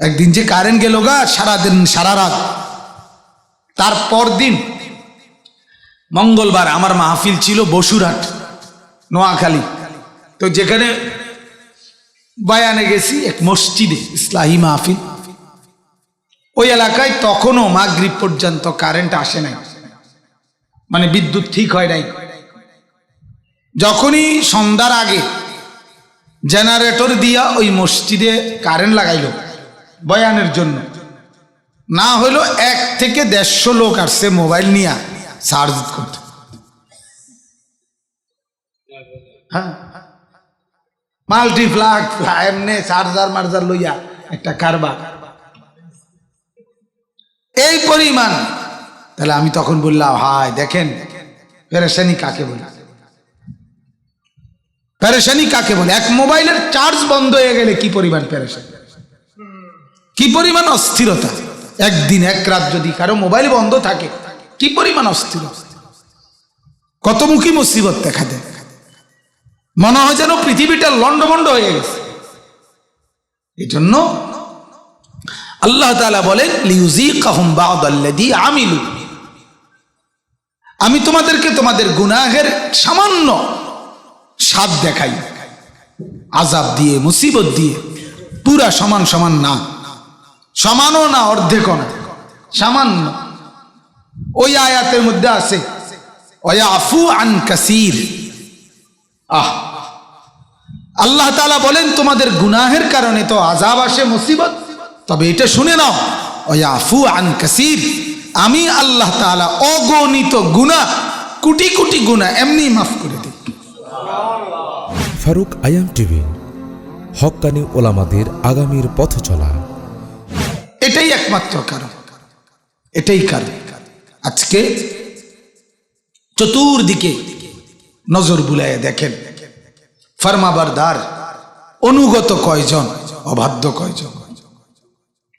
একদিন যে কারেন্ট গেল গা, সারাদিন সারা রাত তারপর দিন মঙ্গলবার আমার মাহফিল ছিল বসুরহাট, নোয়াখালী। তো যেখানে বায়ানে গেছি এক মসজিদে, ইসলাহী মাহফিল। ওই এলাকায় তখনও মাগরিব পর্যন্ত কারেন্ট আসে নাই। মানে বিদ্যুৎ ঠিক হয় নাই। যখনই সন্ধ্যার আগে জেনারেটর দিয়া ওই মসজিদে কারেন্ট লাগাইলো বয়ানের জন্য। না হইল এক থেকে দেড়শো লোক আসছে মোবাইল নিয়ে চার্জ করতে। হ্যাঁ। মাল্টিপ্লাক এমনি চার্জার মার্জার লইয়া একটা কারবার। এই পরিমাণ। তাহলে আমি তখন বললাম হাই দেখেন, পেরেশানি কাকে বলে? পেরেশানি কাকে বলে? এক মোবাইলের চার্জ বন্ধ হয়ে গেলে কি পরিমাণ পেরেশানি? কি পরিমাণ অস্থিরতা? একদিন, এক রাত যদি কারও মোবাইল বন্ধ থাকে, কি পরিমাণ অস্থিরতা? কতমুখী মুসিবত দেখা দেয়? মনে হয় যেন পৃথিবীটা লন্ডভন্ড হয়ে গেছে। এই জন্য আল্লাহ তালা বলেন লিউজিকাহুম বাদাল্লাযী আমিলু। আমি তোমাদেরকে তোমাদের গুনাহের সামান্য স্বাদ দেখাই। আজাব দিয়ে, মুসিবত দিয়ে, পুরা সমান সমান না। সমানও না, অর্ধেকও না। সামান্য ওই আয়াতের মধ্যে আছে আফু আন কাসির। আহ। আল্লাহ তালা বলেন, তোমাদের গুনাহের কারণে তো আজাব আসে, মুসিবত। তবে এটা শুনে নাও আফু আন কাসির। আমি আল্লাহ তাআলা অগণিত গুনাহ, কোটি কোটি গুনাহ এমনি মাফ করে দিই। ফারুক আয়াম টিভি হক্কানি ওলামাদের আগামীর পথ চলা। এটাই একমাত্র কারণ। এটাই কারণ। আজকে চতুর্দিকে নজর বুলায় দেখেন। ফার্মাবারদার অনুগত কয়জন, অবাধ্য কয়জন?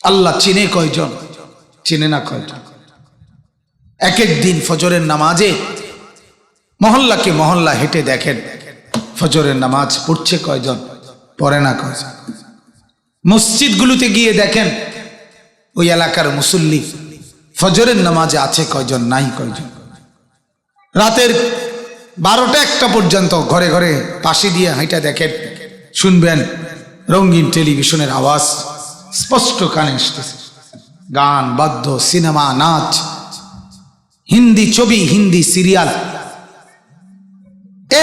আল্লাহ চিনে কয়জন, চিনে না কয়জন? এক এক দিন ফজরের নামাজে মহল্লাকে মহল্লা হেঁটে দেখেন। ফজরের নামাজ পড়ছে কয়জন, পড়ে না কয়জন? মসজিদগুলোতে গিয়ে দেখেন ওই এলাকার মুসল্লি। ফজরের নামাজে আছে কয়জন, নাই কয়জন? রাতের বারোটা একটা পর্যন্ত ঘরে ঘরে পাশে দিয়ে হাইটা দেখেন, শুনবেন, রঙিন টেলিভিশনের আওয়াজ, স্পষ্ট কানে আসতেছে। গান, বাদ্য, সিনেমা, নাচ, হিন্দি ছবি, হিন্দি সিরিয়াল।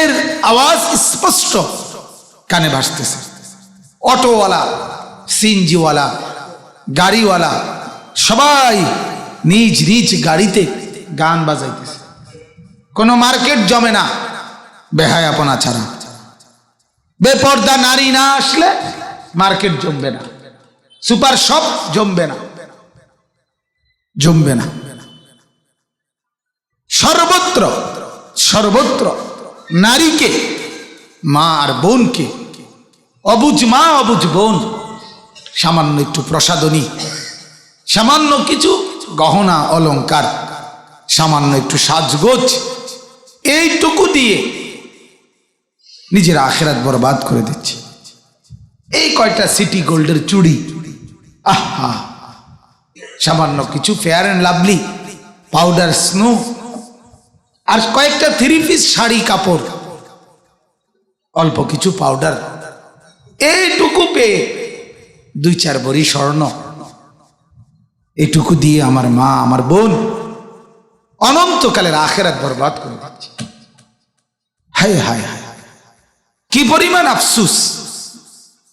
এর আওয়াজ স্পষ্ট, কানে ভাসতেছে। অটোওয়ালা সিনজিওয়ালা গাড়িওয়ালা সবাই নিজ নিজ গাড়িতে গান বাজাইতেছে। কোনো মার্কেট জমে না বেহায় বেহায়াপনা ছাড়া। বেপর্দা নারী না আসলে মার্কেট জমবে না, সুপার শপ জমবে না জমবে না। সর্বত্র সর্বত্র নারীকে, মা আর বোনকে, অবুজ মা, অবুজ বোন সামান্য একটু প্রসাদনী, সামান্য কিছু গহনা, অলংকার, সামান্য একটু সাজগোজ, এইটুকু দিয়ে নিজের আখেরাত বরবাদ করে দিচ্ছে। এই কয়টা সিটি গোল্ডের চুড়ি, আহা, সামান্য কিছু fair and lovely powder snow আর কয়েকটা থ্রি পিস শাড়ি, কাপড়, অল্প কিছু পাউডার এইটুকু পেয়ে দুই চার বড়ি স্বর্ণ। এটুকু দিয়ে আমার মা, আমার বোন অনন্তকালের আখেরাত বরবাদ করে দিচ্ছে। হায় হায় হায় কি পরিমাণ আফসুস,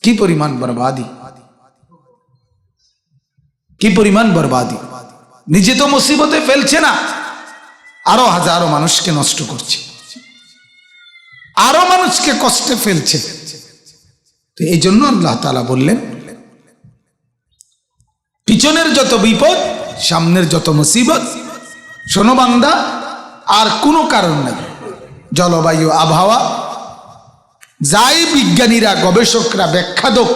কি পরিমাণ বরবাদি। কি পরিমাণ বরবাদি। নিজে তো মুসিবতে ফেলছে না, আরও হাজারো মানুষকে নষ্ট করছে। আরও মানুষকে কষ্টে ফেলছে। তো এই জন্য আল্লাহ তালা বললেন পিছনের যত বিপদ, সামনের যত মুসিবত, শোনো আর কোনো কারণ নেই। জলবায়ু, আবহাওয়া, যাই বিজ্ঞানীরা, গবেষকরা ব্যাখ্যা দোক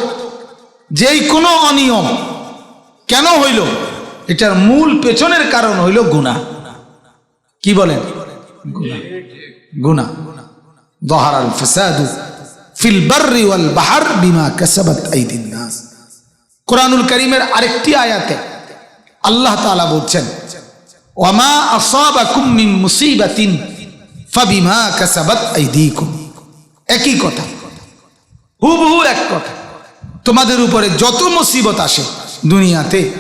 যেই কোনো অনিয়ম, কেন হইল? এটার মূল পেছনের কারণ হইল গুণা কি বলেন? গুণা দহারাল ফিল বাররি বাহার বিমা কেসাবাত এই দিন কোরআনুল করিমের আরেকটি আয়াতে আল্লাহ তালা বলছেন, ওয়ামা একই কথা হুবহু এক কথা, তোমাদের উপরে যত মুসিবত আসে দুনিয়াতে,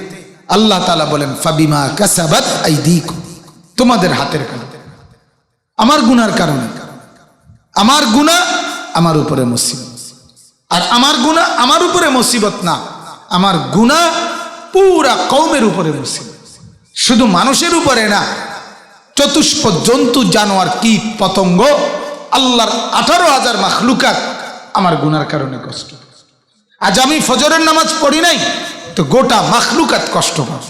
আল্লাহ তাআলা বলেন, ফাবিমা কাসাবাত আইদিকুম। তোমাদের হাতের কারণে। আমার গুনার কারণে। আমার গুনাহ আমার উপরে মুসিবত। আর আমার গুনাহ আমার উপরে মুসিবত না। আমার গুনাহ পুরা কৌমের উপরে মুসিবত শুধু মানুষের উপরে না চতুষ্প জন্তু, জানোয়ার, কীট, পতঙ্গ, আল্লাহর আঠারো হাজার মাখলুকাত আমার গুনার কারণে কষ্ট। আজ আমি ফজরের নামাজ পড়ি নাই, তো গোটা মাখলুকাত কষ্ট পাব।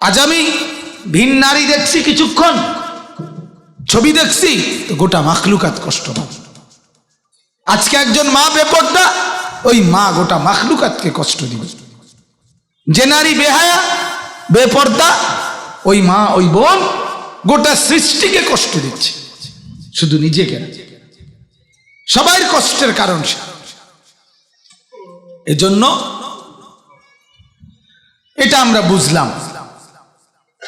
আজ আমি ভিন নারী দেখছি কিছুক্ষণ, ছবি দেখছি, তো গোটা মাখলুকাত কষ্ট পাব। আজকে একজন মা বেপরদা ওই মা গোটা মাখলুকাতকে কষ্ট দিবে। যে নারী বেহায়া, বেপর্দা, ওই মা, ওই বোন গোটা সৃষ্টিকে কষ্ট দিচ্ছে। শুধু নিজেকে সবাই কষ্টের কারণ এজন্য এটা আমরা বুঝলাম।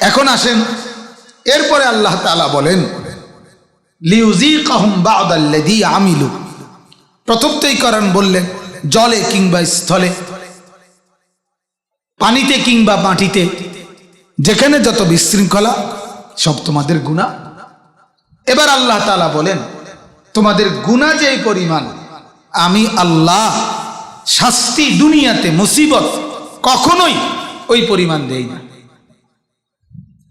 এখন আসেন, এরপরে আল্লাহ তাআলা বলেন লিউজি লিউজিকাহুম বা'দাল্লাযী আমিলু। প্রথমতেই করেন বললেন জলে কিংবা স্থলে, পানিতে কিংবা মাটিতে, যেখানে যত বিশৃঙ্খলা, সব তোমাদের গুণা এবার আল্লাহ তালা বলেন, তোমাদের গুণা যে পরিমাণ, আমি আল্লাহ শাস্তি দুনিয়াতে মুসিবত কখনোই ওই পরিমাণ দেই না।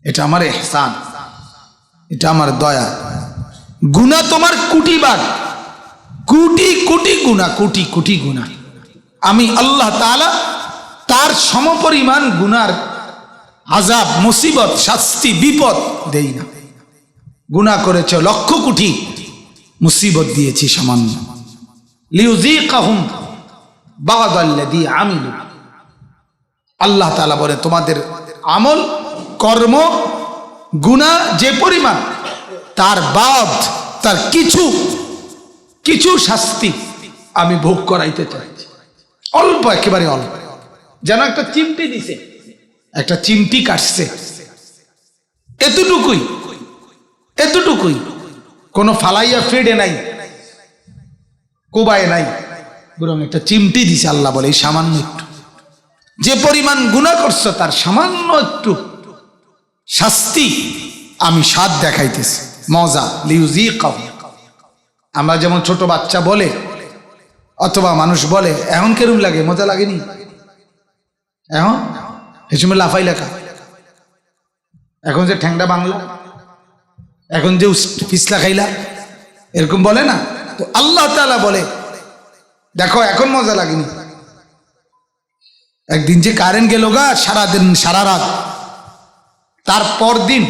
এটা আমার এহসান, এটা আমার দয়া। গুণা তোমার কুটি বাঘ কোটি কোটি গুণা, কোটি কোটি গুণা। আমি আল্লাহ তাআলা তার সমপরিমাণ গুনার আজাব মুসিবত, শাস্তি, বিপদ দেই না। গুণা করেছ লক্ষ কোটি, মুসিবত দিয়েছি সামান্য। লিউজিকাহুম বাদাল্লাযী আমিলু। আল্লাহ তাআলা বলে, তোমাদের আমল, কর্ম, গুনাহ যে পরিমাণ, তার বাদ, তার কিছু কিছু শাস্তি আমি ভোগ করাইতে চাইছি। অল্প, একেবারে অল্প। যেন একটা চিমটি দিছে। একটা চিমটি কাটছে। এতটুকুই। এতটুকুই। কোনো ফালাইয়া ফেডে নাই। কোবায় নাই। বরং একটা চিমটি দিছে আল্লাহ বলে, এই সামান্য একটু। যে পরিমাণ গুণা করছ, তার সামান্য একটু শাস্তি আমি স্বাদ দেখাইতেছি। মজা লিউজি কাউ আমরা যেমন ছোট বাচ্চা বলে, অথবা মানুষ বলে, এখন কেরম লাগে? মজা লাগেনি? এখন? সময় লাফাই লেখা। এখন যে ঠ্যাংটা বাংলা, এখন যে পিছলা খাইলা এরকম বলে না? তো আল্লাহ তাআলা বলে, দেখো, এখন মজা লাগেনি। একদিন যে কারেন্ট গেল গা, সারাদিন সারা রাত তারপর দিন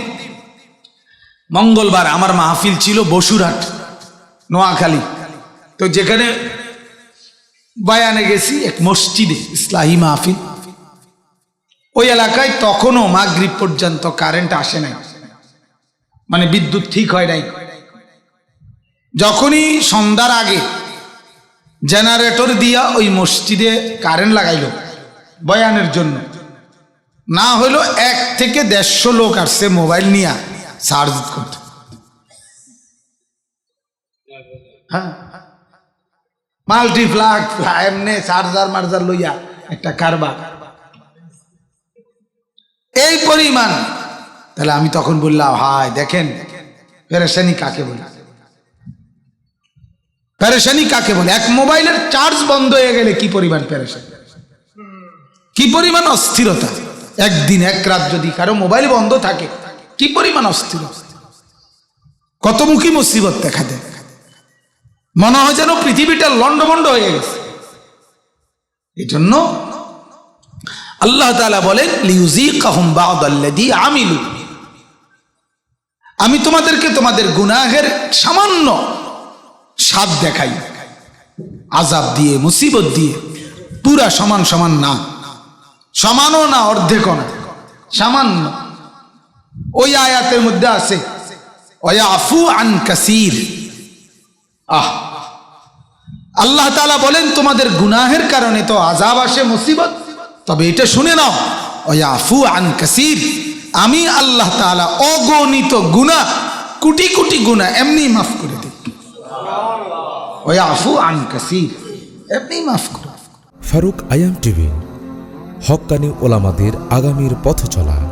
মঙ্গলবার আমার মাহফিল ছিল বসুরহাট। নোয়াখালী। তো যেখানে বায়ানে গেছি, এক মসজিদে, ইসলাহি মাহফিল। ওই এলাকায় তখনও মাগরিব পর্যন্ত কারেন্ট আসে নাই। মানে বিদ্যুৎ ঠিক হয় নাই। যখনই সন্ধ্যার আগে জেনারেটর দিয়া ওই মসজিদে কারেন্ট লাগাইল, বয়ানের জন্য। না হইল এক থেকে দেড়শো লোক আসছে মোবাইল নিয়ে চার্জ করতে। হ্যাঁ? মাল্টিপ্লাক এমনি চার্জার মার্জার লইয়া একটা কারবার। এই পরিমাণ। তাহলে আমি তখন বললাম হাই দেখেন, পেরেশানি কাকে বলে? পেরেশানি কাকে বলে? এক মোবাইলের চার্জ বন্ধ হয়ে গেলে কি পরিমাণ পেরেশানি? কি পরিমাণ অস্থিরতা? একদিন, এক রাত যদি কারও মোবাইল বন্ধ থাকে, কি পরিমাণ অস্থিরতা? কতমুখী মুসিবত দেখা দেয়। মনে হয় যেন পৃথিবীটা লন্ডভন্ড হয়ে গেছে। এই জন্য আল্লাহ তাআলা বলেন লিউজিকাহুম বা'দাল্লাযী আমিলু। আমি তোমাদেরকে তোমাদের গুনাহের সামান্য স্বাদ দেখাই। আজাব দিয়ে, মুসিবত দিয়ে, পুরা সমান সমান না। সমানও না, অর্ধেকও না। সামান্য। ওই আয়াতের মধ্যে আছে ওয়া আফু আন কাসির। আহ। আল্লাহ তাআলা বলেন, তোমাদের গুনাহের কারণে তো আজাব আসে, মুসিবত। তবে এটা শুনে নাও, ওয়াফু আন কাসির। আমি আল্লাহ তাআলা অগণিত গুনাহ, কোটি কোটি গুনাহ এমনি মাফ করে দিই। ওয়াফু আন কাসির, এমনি মাফ করে। ফারুক আয়াম টিভি, হক্কানি ওলামাদের আগামীর পথ চলা